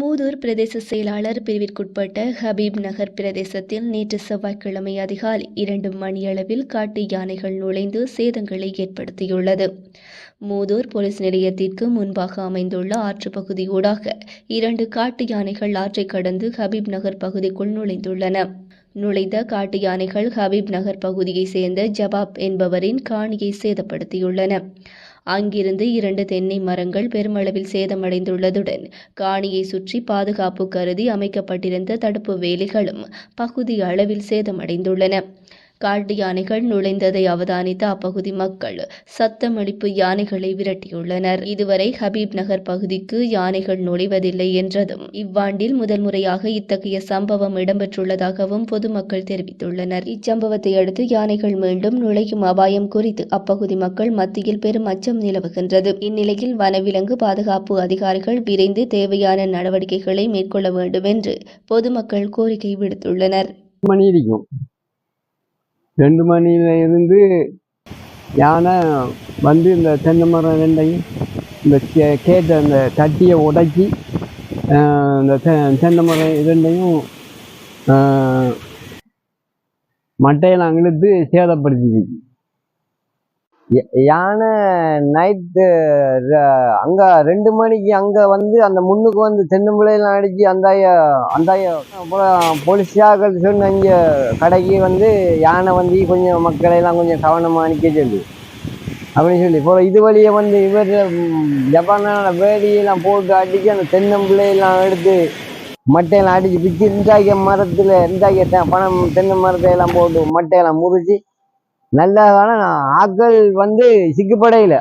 மூதூர் பிரதேச செயலாளர் பிரிவிற்குட்பட்ட ஹபீப் நகர் பிரதேசத்தில் நேற்று செவ்வாய்க்கிழமை அதிகாலை இரண்டு மணியளவில் காட்டு யானைகள் நுழைந்து சேதங்களை ஏற்படுத்தியுள்ளது. மூதூர் போலீஸ் நிலையத்திற்கு முன்பாக அமைந்துள்ள ஆற்று பகுதியூடாக இரண்டு காட்டு யானைகள் ஆற்றை கடந்து ஹபீப் நகர் பகுதிக்குள் நுழைந்துள்ளன. நுழைந்த காட்டு யானைகள் ஹபீப் நகர் பகுதியைச் சேர்ந்த ஜபாப் என்பவரின் காணியை சேதப்படுத்தியுள்ளன. அங்கிருந்து இரண்டு தென்னை மரங்கள் பெருமளவில் சேதமடைந்துள்ளதுடன் காணியை சுற்றி பாதுகாப்பு கருதி அமைக்கப்பட்டிருந்த தடுப்பு வேலிகளும் பகுதி அளவில் சேதமடைந்துள்ளன. காட்டு யானைகள் நுழைந்ததை அவதானித்த அப்பகுதி மக்கள் சத்தமளிப்பு யானைகளை விரட்டியுள்ளனர். இதுவரை ஹபீப் நகர் பகுதிக்கு யானைகள் நுழைவதில்லை என்றதும் இவ்வாண்டில் முதல் முறையாக இத்தகைய சம்பவம் இடம்பெற்றுள்ளதாகவும் பொதுமக்கள் தெரிவித்துள்ளனர். இச்சம்பவத்தை அடுத்து யானைகள் மீண்டும் நுழையும் அபாயம் குறித்து அப்பகுதி மக்கள் மத்தியில் பெரும் அச்சம் நிலவுகின்றது. இந்நிலையில் வனவிலங்கு பாதுகாப்பு அதிகாரிகள் விரைந்து தேவையான நடவடிக்கைகளை மேற்கொள்ள வேண்டும் என்று பொதுமக்கள் கோரிக்கை விடுத்துள்ளனர். மணி இருக்கும் ரெண்டு மணியில் இருந்து யானை வந்து இந்த தென்னை மரம் ரெண்டையும் இந்த கே- கேட்ட அந்த தட்டியை உடைச்சி இந்த தென்னை மரம் இரண்டையும் மட்டையெல்லாம் இழுத்து சேதப்படுத்திடுச்சு யானை நைட்டு அங்கே ரெண்டு மணிக்கு அங்கே வந்து அந்த முன்னுக்கு வந்து தென்னம்பிள்ளையெல்லாம் அடிச்சு அந்தாய அந்த அப்புறம் போலீஸாக்கள் சொன்ன இங்க கடைக்கு வந்து யானை வந்து கொஞ்சம் மக்களை எல்லாம் கொஞ்சம் கவனமாக அனுப்பி சொல்லி. அப்படின்னு சொல்லி இப்போ இது வழியை வந்து இவர் ஜப்பானான வேடியெல்லாம் போட்டு அடிச்சு அந்த தென்னம்பிள்ளையெல்லாம் எடுத்து மட்டையெல்லாம் அடித்து பிச்சு இந்தாக்கிய மரத்தில் இந்தாக்கிய பணம் தென்னை மரத்தை எல்லாம் போட்டு மட்டையெல்லாம் முறிச்சு நல்ல ஆட்கள் வந்து சிக்குப்படையில்.